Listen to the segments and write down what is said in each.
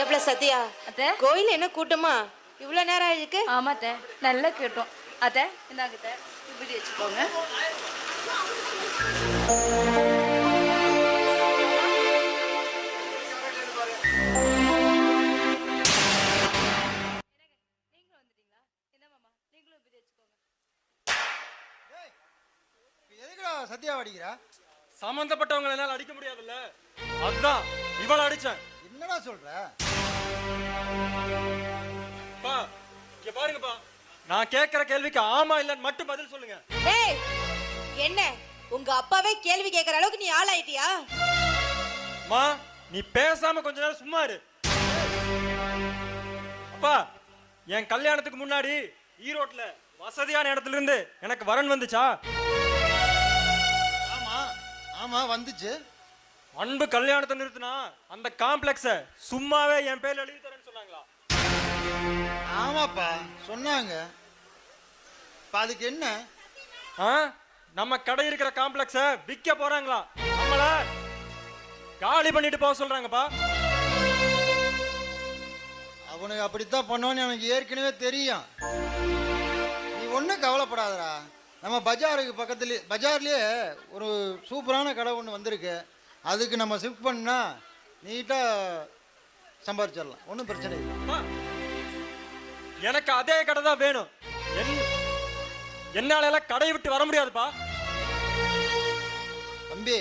எவ்வளவு சத்யா அத்தை? கோயில் என்ன கூட்டமா? இவ்வளவு நேரம் ஆயிருக்கு. ஆமா அத்தை. நல்லா கேட்டோம். அத்தை இந்தாங்க அத்தை. இப்படி வச்சுக்கோங்க. என்ன எதுக்குடா சத்யா அடிக்கிறா? சம்பந்தப்பட்டவங்களை என்னால அடிக்க முடியாதுல்ல? அதுதான் இவள அடிச்சேன். என்னடா சொல்ற? இங்க பாருங்கப்பா. நான் கேட்கிற கேள்விக்கு ஆமா இல்லன்னு மட்டும் பதில் சொல்லுங்க. ஏய் என்ன? உங்க அப்பாவே கேள்வி கேட்கற அளவுக்கு நீ ஆளாயிட்டியா? மா நீ பேசாம கொஞ்ச நேரம் சும்மா இரு. அப்பா என் கல்யாணத்துக்கு முன்னாடி ஈரோட்ல வசதியான இடத்துல இருந்து எனக்கு வரன் வந்துச்சா? ஆமா ஆமா வந்துச்சு. அன்பு கல்யாணத்தை நிறுத்தினா அந்த காம்ப்ளெக்ஸ சும்மாவே என் பேர்ல எழுதி தரேன்னு சொன்னாங்களா? ஆமாப்பா சொன்னாங்க. இப்ப அதுக்கு என்ன? ஆ? நம்ம கடை இருக்கிற காம்ப்ளெக்ஸ விற்க போறாங்களா? நம்மள காலி பண்ணிட்டு போக சொல்றாங்கப்பா. அவனுக்கு அப்படித்தான் பண்ணுவான்னு எனக்கு ஏற்கனவே தெரியும். நீ ஒன்றும் கவலைப்படாதடா. நம்ம பஜாருக்கு பக்கத்துலேயே பஜார்லேயே ஒரு சூப்பரான கடை ஒன்று வந்திருக்கு. அதுக்கு நம்ம ஷிஃப்ட் பண்ணா நீட்டாக சம்பாரிச்சிடலாம். ஒன்றும் பிரச்சனை இல்லை. எனக்கு அதே கடை தான் வேணும். என் என்னால எல்லாம் கடையை விட்டு வர முடியாதுப்பா. தம்பி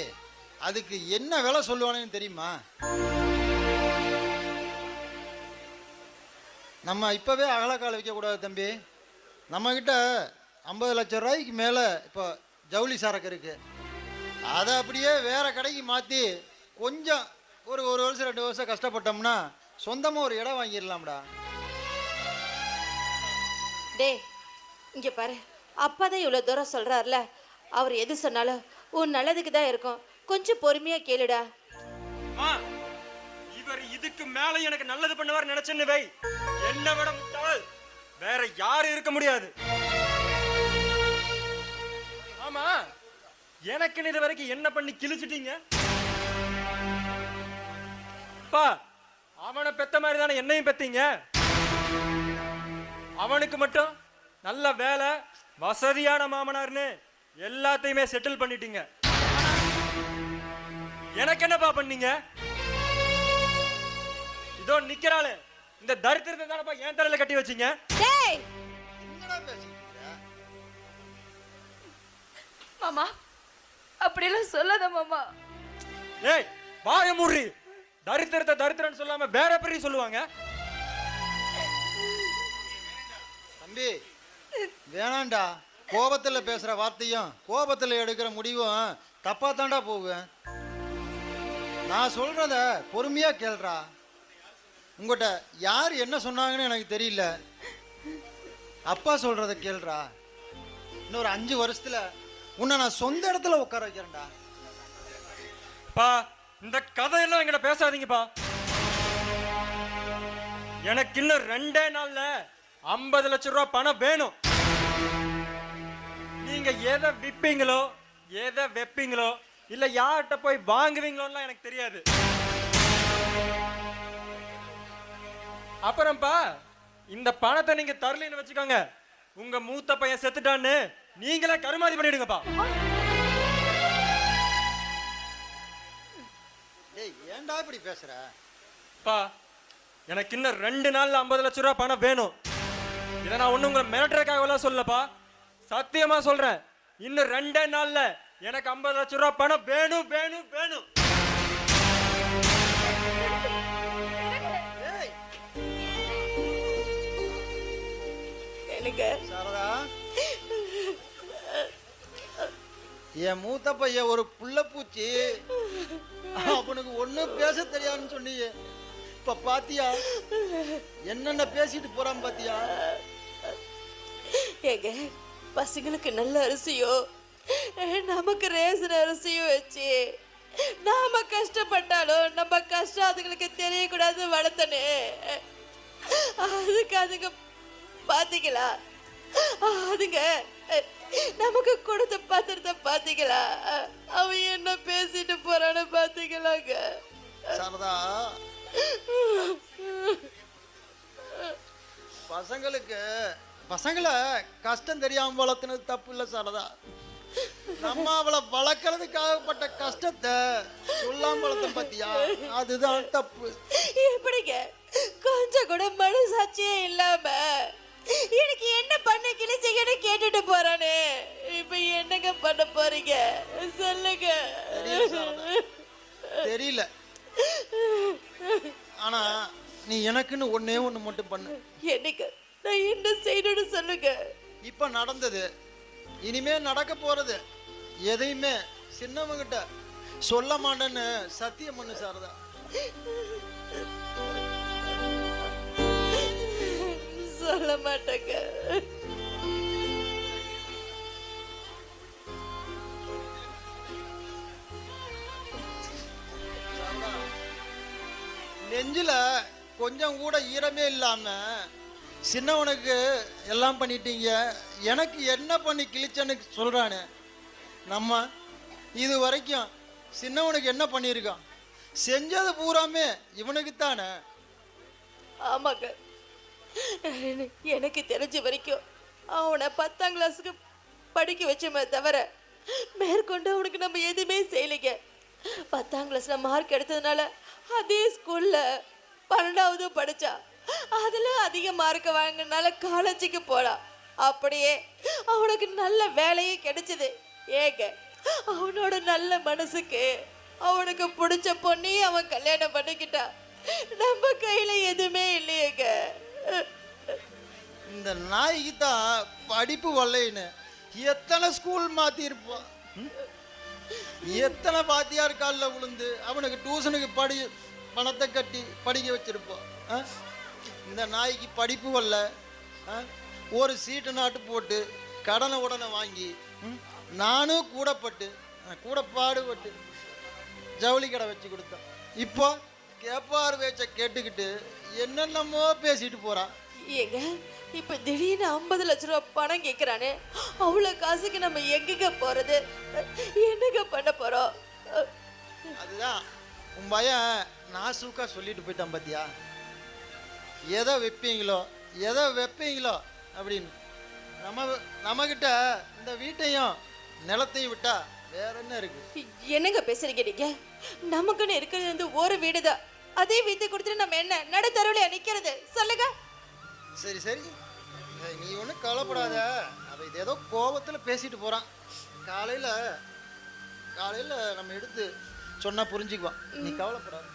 அதுக்கு என்ன விலை சொல்லுவானேன்னு தெரியுமா? நம்ம இப்போவே அகலக்கால வைக்கக்கூடாது தம்பி. நம்மக்கிட்ட ஐம்பது லட்சம் ரூபாய்க்கு மேலே இப்போ ஜவுளி சரக்கு இருக்குது அதை அப்படியே வேற கடைக்கு மாற்றி கொஞ்சம் ஒரு ஒரு வருஷம் ரெண்டு வருஷம் கஷ்டப்பட்டோம்னா சொந்தமாக ஒரு இடம் வாங்கிடலாம்டா. டேய் இங்க பாரு. அப்பாதான் இவ்வளவு தூரம் சொல்றாருல. அவர் எது சொன்னாலும் உன் நல்லதுக்கு தான் இருக்கும். கொஞ்சம் பொறுமையா கேளுடா. அம்மா, இவர் இதுக்கு மேல எனக்கு நல்லது பண்ணுவார் நினைச்சேன்னு வை. என்ன விட முட்டாள். வேற யாரும் இருக்க முடியாது. எனக்கு இது வரைக்கும் என்ன பண்ணி கிழிச்சிட்டீங்க? அப்பா அவனை பெத்த மாதிரி தானே என்னையும் பெத்தீங்க? அவனுக்கு மட்டும் நல்ல வேலை வசதியான மாமனார்னு எல்லாத்தையுமே செட்டில் பண்ணிட்டீங்க. எனக்கு என்னப்பா பண்ணீங்க? இதோ நிக்கிறாளே இந்த தரித்திரத்தை தானப்பா என் தலையில கட்டி வச்சீங்க? மாமா அப்படியெல்லாம் சொல்லாத மாமா. ஏய் வாய மூடி. தரித்திரத்தை தரித்திரன்னு சொல்லாம வேற பெரிய சொல்லுவாங்க? தம்பி வேணாண்டா. கோபத்தில் பேசுகிற வார்த்தையும் கோபத்தில் எடுக்கிற முடிவும் தப்பாக தாண்டா போகும் நான் சொல்கிறத பொறுமையாக கேள்றா. உங்கள்கிட்ட யார் என்ன சொன்னாங்கன்னு எனக்கு தெரியல. அப்பா சொல்கிறத கேள்றா. இன்னொரு அஞ்சு வருஷத்தில் உன்னை நான் சொந்த இடத்துல உட்கார வைக்கிறேன்டா. பா இந்த கதையெல்லாம் எங்கிட்ட பேசாதீங்கப்பா. எனக்கு இன்னும் ரெண்டே நாள்ல ஐம்பது லட்சம் ரூபா பணம் வேணும். நீங்க எதை விப்பீங்களோ எதை வைப்பீங்களோ இல்ல யார்கிட்ட போய் வாங்குவீங்களோலாம் எனக்கு தெரியாது. அப்புறம்ப்பா இந்த பணத்தை நீங்க தரலன்னு வச்சுக்கோங்க. உங்க மூத்த பையன் செத்துட்டான்னு நீங்களே கருமாதி பண்ணிடுங்கப்பா. டேய் ஏன்டா இப்படி பேசுகிற பா எனக்கு இன்னும் ரெண்டு நாள்ல ஐம்பது லட்ச ரூபா பணம் வேணும். இதை நான் ஒண்ணு உங்களை மிரட்டுறதுக்காகலாம் சொல்லப்பா சத்தியமா சொல்றேன். இன்னும் ரெண்டே நாள்ல எனக்கு ஐம்பது லட்ச ரூபா பணம் வேணும் வேணும் வேணும். எனக்கு என் மூத்த பையன் ஒரு புள்ளப்பூச்சி அவனுக்கு ஒன்றும் பேச தெரியாதுன்னு சொன்னியே. இப்ப பாத்தியா? என்னென்ன பேசிட்டு போறான் பாத்தியா? ஏங்க பசங்களுக்கு நல்ல அரிசியோ? நமக்கு ரேசன் அரிசியோ வச்சு நாம கஷ்டப்பட்டாலும் நம்ம கஷ்டம் அதுங்களுக்கு தெரியக்கூடாது வளர்த்தனே. அதுக்கு அதுங்க பாத்தீங்களா? அதுங்க நமக்கு கொடுத்த பத்திரத்தை பாத்தீங்களா அவன் என்ன பேசிட்டு போறான்னு பாத்தீங்களாங்க சாரதா பசங்களுக்கு பசங்களை கஷ்டம் தெரியாம வளர்த்துனது தப்பு இல்லை சாரதா. நம்ம அவளை வளர்க்கறதுக்காகப்பட்ட கஷ்டத்தை சொல்லாம வளர்த்தோம் பாத்தியா? அதுதான் தப்பு. எப்படிங்க? கொஞ்சம் கூட மனசாட்சியே இல்லாம எனக்கு என்ன பண்ண கிழிச்சிங்கன்னு கேட்டுட்டு போறானே. இப்ப என்னங்க பண்ண போறீங்க? சொல்லுங்க. தெரியல ஆனா நீ எனக்குன்னு ஒண்ணே ஒண்ணு மட்டும் பண்ணு. என்னங்க நான் என்ன செய்யணும்னு சொல்லுங்க. இப்ப நடந்தது. இனிமே நடக்க போறது. எதையுமே சின்னவங்கிட்ட சொல்ல மாட்டேன்னு சத்தியம் பண்ணு சாரதா. சொல்ல மாட்டேங்க நெஞ்சில கொஞ்சம் கூட ஈரமே இல்லாம சின்னவனுக்கு எல்லாம் பண்ணிட்டீங்க எனக்கு என்ன பண்ணி கிழிச்சன்னு சொல்றானே. நம்ம இது வரைக்கும் சின்னவனுக்கு என்ன பண்ணியிருக்கான்? செஞ்சது பூராமே இவனுக்கு தானே ஆமாங்க. எனக்கு தெரிஞ்ச வரைக்கும் அவனை பத்தாம் கிளாஸுக்கு படிக்க வச்சோமே தவிர மேற்கொண்டு அவனுக்கு நம்ம எதுவுமே செய்யலைங்க. பத்தாம் கிளாஸில் மார்க் எடுத்ததுனால அதே ஸ்கூலில் பன்னெண்டாவது படித்தா அதில் அதிக மார்க் வாங்கினால காலேஜுக்கு போகலாம் அப்படியே அவனுக்கு நல்ல வேலையும் கிடைச்சது. ஏங்க அவனோட நல்ல மனசுக்கு அவனுக்கு பிடிச்ச பொண்ணையும் அவன் கல்யாணம் பண்ணிக்கிட்டான் நம்ம கையில் எதுவுமே இல்லையேங்க. இந்த நாய்க்கு தான் படிப்பு வரலைன்னு. எத்தனை ஸ்கூல் மாத்திருப்பான் எத்தனை பாத்தியார் காலில் விழுந்து அவனுக்கு டியூஷனுக்கு படி பணத்தை கட்டி படிக்க வச்சிருப்போம் ஆ? இந்த நாய்க்கு படிப்பு வரல. ஆ? ஒரு சீட்டு நாட்டு போட்டு கடனை உடனே வாங்கி நானும் கூடப்பட்டு கூட பாடுபட்டு ஜவுளி கடை வச்சு கொடுத்தேன். இப்போ கேப்பார் பேச்சை கேட்டுக்கிட்டு என்னென்னமோ பேசிட்டு போறான் ஏங்க இப்ப திடீர்னு ஐம்பது லட்ச ரூபா பணம் கேட்குறானே அவ்வளோ காசுக்கு நம்ம எங்கங்க போறது? என்னங்க பண்ண போறோம் அதுதான் உன் பையன் நாசூக்கா சொல்லிட்டு போயிட்டான் பாத்தியா? எதை வைப்பீங்களோ எதை வைப்பீங்களோ அப்படின்னு. நம்ம நம்மக்கிட்ட இந்த வீட்டையும் நிலத்தையும் விட்டா வேற என்ன இருக்கு? என்னங்க பேசுறீங்க நீங்க? நமக்குன்னு இருக்கிறது வந்து ஒரு வீடு தான் அதே வீட்டை கொடுத்துட்டு நம்ம என்ன நடு தெருவில் நிக்கிறது? சொல்லுங்க. சரி சரி. நீ ஒன்றும் கவலைப்படாத. அவன் இது ஏதோ கோபத்தில் பேசிட்டு போகிறான் காலையில் காலையில் நம்ம எடுத்து சொன்னால் புரிஞ்சுக்குவான் நீ கவலைப்படாத.